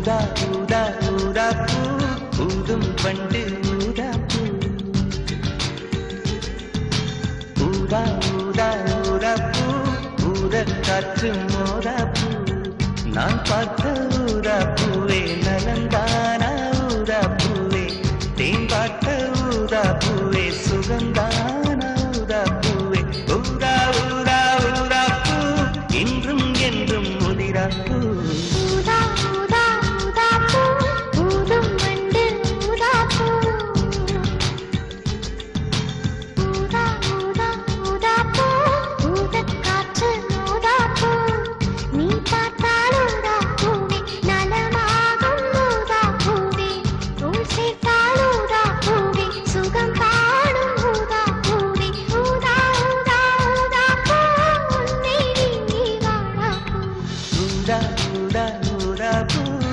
ஊதா ஊதா ஊதா பூ ஊதும் பண்டு ஊதா பூ. ஊதா ஊதா ஊதா பூ ஊத காற்று மோதா பூ. நான் பார்த்த ஊதா பூவே நலந்தானா ஊதா பூவே. தேன் பார்த்த ஊதா பூ